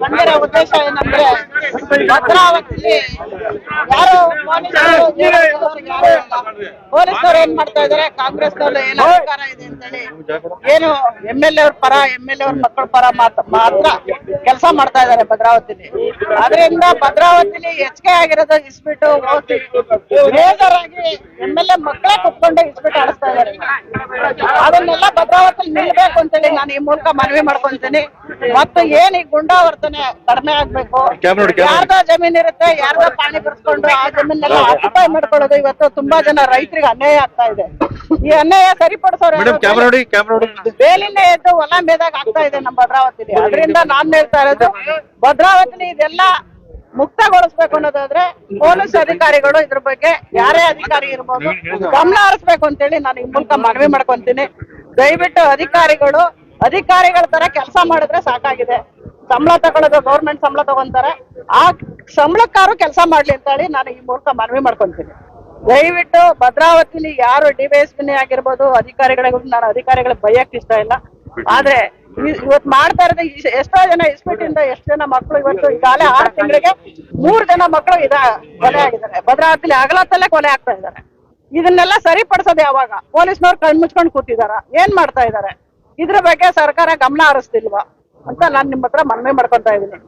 ಬಂದಿರೋ ಉದ್ದೇಶ ಏನಂದ್ರೆ ಭದ್ರಾವತಿಲಿ ಯಾರು ಪೊಲೀಸರು ಏನ್ ಮಾಡ್ತಾ ಇದಾರೆ ಕಾಂಗ್ರೆಸ್ನವ್ರು ಏನು ಅಧಿಕಾರ ಇದೆ ಅಂತೇಳಿ ಏನು ಎಂ ಎಲ್ ಎ ಅವ್ರ ಪರ ಎಂ ಎಲ್ ಎ ಅವ್ರ ಮಕ್ಕಳ ಪರ ಮಾತ್ರ ಮಾತ್ರ ಕೆಲಸ ಮಾಡ್ತಾ ಇದಾರೆ ಭದ್ರಾವತಿಲಿ. ಅದರಿಂದ ಭದ್ರಾವತಿಲಿ ಹೆಚ್ಚಿಗೆ ಆಗಿರೋದು ಇಸ್ಬಿಟ್ಟು ಬೇಜಾರಾಗಿ ಮೇಜರ್ ಆಗಿ ಎಂ ಎಲ್ ಎ ಮಕ್ಕಳೇ ಕುತ್ಕೊಂಡು ಇಸ್ಬಿಟ್ಟು ಆಡಿಸ್ತಾ ಇದಾರೆ ಅದನ್ನೆಲ್ಲ ಭದ್ರಾವತಿ ನಿಲ್ಬೇಕು ಅಂತೇಳಿ ನಾನು ಈ ಮೂಲಕ ಮನವಿ ಮಾಡ್ಕೊಂತೀನಿ. ಮತ್ತು ಏನ್ ಈ ಗುಂಡಾವರ್ತನೆ ಕಡಿಮೆ ಆಗ್ಬೇಕು? ಯಾರ್ದ ಜಮೀನ್ ಇರುತ್ತೆ ಯಾರ್ದ ಪಾಣಿ ಬರ್ಸ್ಕೊಂಡು ಆ ಜಮೀನೆಲ್ಲ ಆಕ್ಯುಪೈ ಮಾಡ್ಕೊಳ್ಳೋದು ಇವತ್ತು ತುಂಬಾ ಜನ ರೈತರಿಗೆ ಅನ್ಯಾಯ ಆಗ್ತಾ ಇದೆ. ಈ ಅನ್ಯಾಯ ಸರಿಪಡಿಸೋರು ಬೇಲಿಂದ ಎದ್ದು ಹೊಲ ಮೇದಾಗ ಆಗ್ತಾ ಇದೆ ನಮ್ಮ ಭದ್ರಾವತಿಲಿ. ಅದರಿಂದ ನಾನ್ ಹೇಳ್ತಾ ಇರೋದು ಭದ್ರಾವತಿಲಿ ಇದೆಲ್ಲ ಮುಕ್ತಗೊಳಿಸ್ಬೇಕು ಅನ್ನೋದಾದ್ರೆ ಪೊಲೀಸ್ ಅಧಿಕಾರಿಗಳು ಇದ್ರ ಬಗ್ಗೆ ಯಾರೇ ಅಧಿಕಾರಿ ಇರ್ಬೋದು ಗಮನ ಹರಿಸ್ಬೇಕು ಅಂತೇಳಿ ನಾನು ಈ ಮೂಲಕ ಮನವಿ ಮಾಡ್ಕೊಂತೀನಿ. ದಯವಿಟ್ಟು ಅಧಿಕಾರಿಗಳು ಅಧಿಕಾರಿಗಳ ತರ ಕೆಲಸ ಮಾಡಿದ್ರೆ ಸಾಕಾಗಿದೆ. ಸಂಬಳ ತಗೊಳ್ಳೋದು ಗೌರ್ಮೆಂಟ್ ಸಂಬಳ ತಗೊಂತಾರೆ. ಆ ಸಂಬಳಕ್ಕಾರು ಕೆಲಸ ಮಾಡ್ಲಿ ಅಂತ ಹೇಳಿ ನಾನು ಈ ಮೂಲಕ ಮನವಿ ಮಾಡ್ಕೊಂತೀನಿ. ದಯವಿಟ್ಟು ಭದ್ರಾವತಿಲಿ ಯಾರು ಡಿವೈಎಸ್ಪಿನಿ ಆಗಿರ್ಬೋದು ಅಧಿಕಾರಿಗಳಿಗೂ ನಾನು ಅಧಿಕಾರಿಗಳಿಗೆ ಬೈಯಕ್ ಇಷ್ಟ ಇಲ್ಲ. ಆದ್ರೆ ಇವತ್ ಮಾಡ್ತಾ ಇರೋದು ಎಷ್ಟೋ ಜನ ಇಸ್ಪೀಟಿಂದ ಎಷ್ಟು ಜನ ಮಕ್ಕಳು ಇವತ್ತು ಈಗಾಗಲೇ ಆರು ತಿಂಗಳಿಗೆ ಮೂರ್ ಜನ ಮಕ್ಕಳು ಇದ ಕೊಲೆ ಆಗಿದ್ದಾರೆ. ಭದ್ರಾವತಿಲಿ ಅಗಲತ್ತಲ್ಲೇ ಕೊಲೆ ಆಗ್ತಾ ಇದ್ದಾರೆ. ಇದನ್ನೆಲ್ಲ ಸರಿಪಡಿಸೋದು ಯಾವಾಗ? ಪೊಲೀಸ್ನವ್ರು ಕಣ್ ಮುಚ್ಕೊಂಡು ಕೂತಿದಾರ. ಏನ್ ಮಾಡ್ತಾ ಇದ್ದಾರೆ? ಇದ್ರ ಬಗ್ಗೆ ಸರ್ಕಾರ ಗಮನ ಹರಿಸ್ತಿಲ್ವಾ? ಅಂತ ನಾನ್ ನಿಮ್ ಹತ್ರ ಮನವಿ ಮಾಡ್ಕೊಂತಾ ಇದೀನಿ